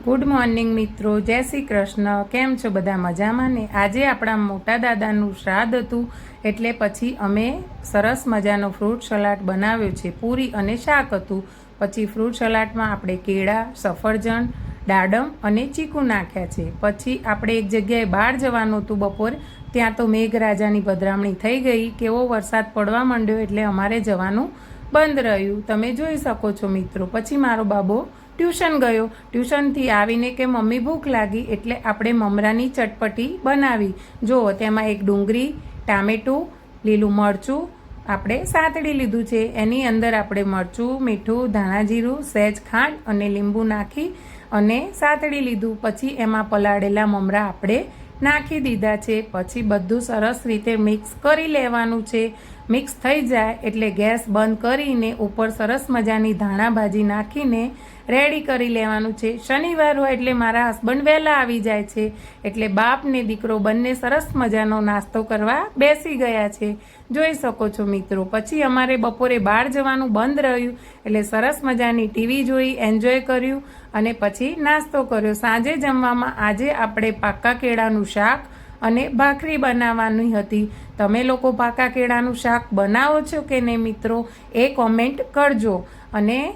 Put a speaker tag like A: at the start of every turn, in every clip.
A: Good morning મિત્રો. જય શ્રી કૃષ્ણ. કેમ છો બધા મજામાં ને? આજે આપણા મોટા દાદાનું શ્રાદ્ધ હતું એટલે પછી અમે સરસ મજાનો ફ્રૂટ સલાડ બનાવ્યો છે. પૂરી અને શાક હતું. પછી ફ્રૂટ સલાડમાં આપણે કેળા, સફરજન, દાડમ અને ચીકુ નાખ્યા છે. પછી આપણે એક જગ્યાએ બહાર જવાનું હતું બપોર. ત્યાં તો મેઘરાજાની પધરામણી થઈ ગઈ. કેવો વરસાદ પડવા માંડ્યો એટલે અમારે જવાનું બંધ રહ્યું. તમે જોઈ શકો છો મિત્રો. પછી મારો બાબો ટ્યુશન ગયો. ટ્યુશનથી આવીને કે મમ્મી ભૂખ લાગી, એટલે આપણે મમરાની ચટપટી બનાવી. જુઓ તેમાં એક ડુંગળી, ટામેટું, લીલું મરચું આપણે સાતડી લીધું છે. એની અંદર આપણે મરચું, મીઠું ધાણા જીરું સહેજ ખાંડ અને લીંબુ નાખી અને સાતડી લીધું. પછી એમાં પલાળેલા મમરા આપણે નાખી દીધા છે. પછી બધું સરસ રીતે મિક્સ કરી લેવાનું છે. મિક્સ થઈ જાય એટલે ગેસ બંધ કરીને ઉપર સરસ મજાની ધાણા ભાજી નાખીને રેડી કરી લેવાનું છે. શનિવાર હોય એટલે મારા હસબન્ડ વહેલા આવી જાય છે એટલે બાપ ને દીકરો બંને સરસ મજાનો નાસ્તો કરવા બેસી ગયા છે. જોઈ શકો છો મિત્રો, પછી અમારે બપોરે બહાર જવાનું બંધ રહ્યું એટલે સરસ મજાની ટીવી જોઈ, એન્જોય કર્યું અને પછી નાસ્તો કર્યો. સાંજે જમવામાં આજે આપણે પાક્કા કેળાનું શાક અને ભાખરી બનાવવાની હતી. તમે લોકો પાકા કેળાનું શાક બનાવો છો કે નહીં મિત્રો? એ કોમેન્ટ કરજો. અને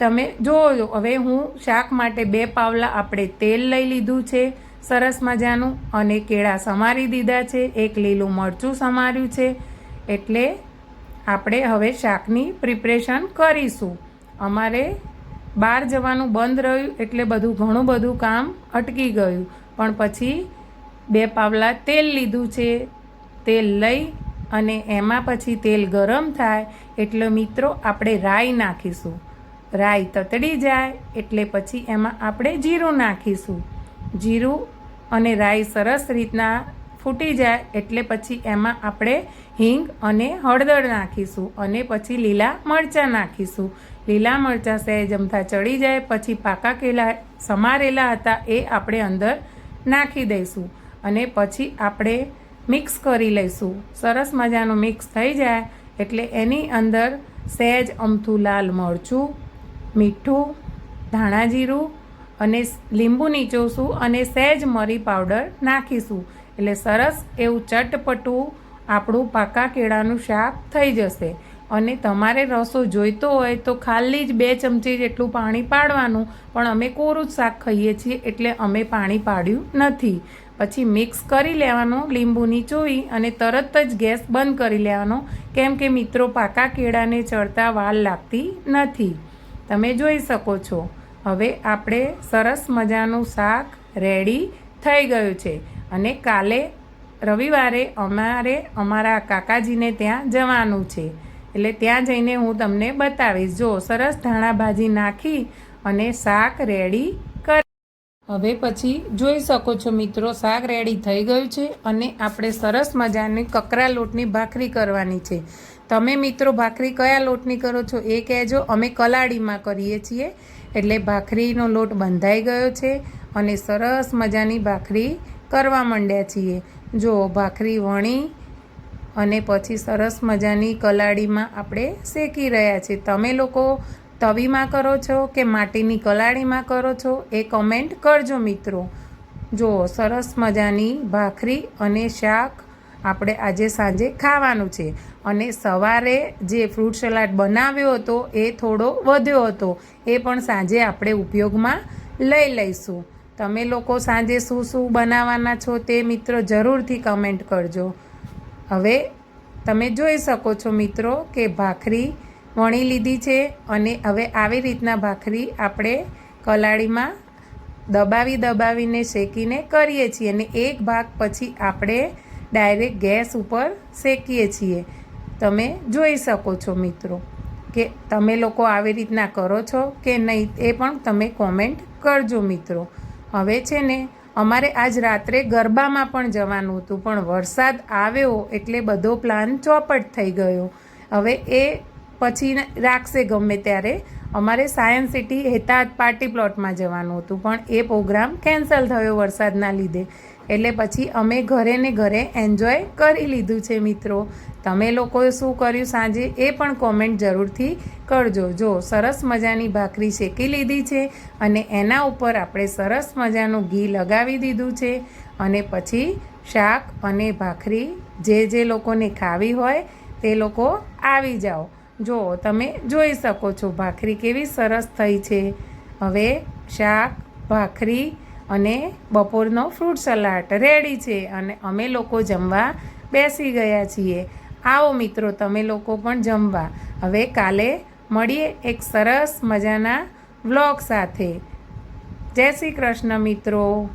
A: તમે જોજો, હવે હું શાક માટે બે પાવલા આપણે તેલ લઈ લીધું છે, સરસ મજાનું. અને કેળા સમારી દીધા છે, એક લીલું મરચું સમાર્યું છે. એટલે આપણે હવે શાકની પ્રિપરેશન કરીશું. અમારે બહાર જવાનું બંધ રહ્યું, એટલે બધું ઘણું બધું કામ અટકી ગયું. પણ પછી બે પાવલા તેલ લીધું છે. તેલ લઈ અને એમાં પછી તેલ ગરમ થાય એટલે મિત્રો આપણે રાઈ નાખીશું. રાઈ તતડી જાય એટલે પછી એમાં આપણે જીરું નાખીશું. જીરું અને રાઈ સરસ રીતના ફૂટી જાય એટલે પછી એમાં આપણે હિંગ અને હળદર નાખીશું અને પછી લીલા મરચાં નાખીશું. લીલા મરચાં સહેજ અમથા ચડી જાય, પછી પાકા કેલા સમારેલા હતા એ આપણે અંદર નાખી દઈશું. અને પછી આપણે મિક્સ કરી લઈશું. સરસ મજાનું મિક્સ થઈ જાય એટલે એની અંદર સહેજ અમથું, લાલ મરચું, મીઠું, ધાણા જીરું અને લીંબુ નીચોશું અને સહેજ મરી પાવડર નાખીશું. એટલે સરસ એવું ચટપટું આપણું પાકા કેળાનું શાક થઈ જશે. અને તમારે રસો જોઈતો હોય તો ખાલી જ બે ચમચી જેટલું પાણી પાડવાનું. પણ અમે કોરું જ શાક ખાઈએ છીએ એટલે અમે પાણી પાડ્યું નથી. પછી મિક્સ કરી લેવાનું લીંબુ નીચોવી અને તરત જ ગેસ બંધ કરી લેવાનો. કેમ કે મિત્રો, પાકા કેળાને ચડતા વાલ લાગતી નથી. તમે જોઈ શકો છો. હવે આપણે સરસ મજાનું શાક રેડી થઈ ગયું છે. અને કાલે રવિવારે અમારે, અમારા કાકાજીને ત્યાં જવાનું છે. એટલે ત્યાં જઈને હું તમને બતાવીશ. જો સરસ ધાણા ભાજી નાખી અને શાક રેડી હવે પછી જોઈ શકો છો મિત્રો, શાક રેડી થઈ ગયું છે અને આપણે સરસ મજાની કકરા લોટની ભાખરી કરવાની છે. તમે મિત્રો ભાખરી કયા લોટની કરો છો એ કહેજો. અમે કલાડીમાં કરીએ છીએ, એટલે ભાખરીનો લોટ બંધાઈ ગયો છે અને સરસ મજાની ભાખરી કરવા માંડ્યા છીએ. જો ભાખરી વણી અને પછી સરસ મજાની કલાડીમાં આપણે શેકી રહ્યા છીએ. તમે લોકો તવીમાં કરો છો કે માટીની કલાળીમાં કરો છો એ કમેન્ટ કરજો મિત્રો. જો સરસ મજાની ભાખરી અને શાક આપણે આજે સાંજે ખાવાનું છે અને સવારે જે ફ્રૂટ સલાડ બનાવ્યો હતો એ થોડો વધ્યો હતો એ પણ સાંજે આપણે ઉપયોગમાં લઈ લઈશું. તમે લોકો સાંજે શું શું બનાવવાના છો તે મિત્રો જરૂરથી કમેન્ટ કરજો. હવે તમે જોઈ શકો છો મિત્રો કે ભાખરી વણી લીધી છે અને હવે આવી રીતના ભાખરી આપણે કલાળીમાં દબાવી દબાવીને શેકીને કરીએ છીએ અને એક ભાગ પછી આપણે ડાયરેક્ટ ગેસ ઉપર શેકીએ છીએ. તમે જોઈ શકો છો મિત્રો કે તમે લોકો આવી રીતના કરો છો કે નહીં એ પણ તમે કોમેન્ટ કરજો મિત્રો. હવે છે ને અમારે આજ રાત્રે ગરબામાં પણ જવાનું હતું પણ વરસાદ આવ્યો એટલે બધો પ્લાન ચોપટ થઈ ગયો. હવે એ પછી રાખશે ગમે ત્યારે. અમારે સાયન્સ સિટી હેતાદ પાર્ટી પ્લોટમાં જવાનું હતું, પણ એ પ્રોગ્રામ કેન્સલ થયો વરસાદના લીધે. એટલે પછી અમે ઘરે ને ઘરે એન્જોય કરી લીધું છે મિત્રો. તમે લોકોએ શું કર્યું સાંજે એ પણ કોમેન્ટ જરૂરથી કરજો. જો સરસ મજાની ભાખરી શેકી લીધી છે અને એના ઉપર આપણે સરસ મજાનું ઘી લગાવી દીધું છે અને પછી શાક અને ભાખરી જે જે લોકોને ખાવી હોય તે લોકો આવી જાઓ. જો તમે જોઈ શકો છો, ભાખરી કેવી સરસ થઈ છે. હવે શાક, ભાખરી અને બપોરનો ફ્રૂટ સલાડ રેડી છે અને અમે લોકો જમવા બેસી ગયા છીએ. આવો મિત્રો, તમે લોકો પણ જમવા. હવે કાલે મળીએ એક સરસ મજાના વ્લોગ સાથે. જય શ્રી કૃષ્ણ મિત્રો.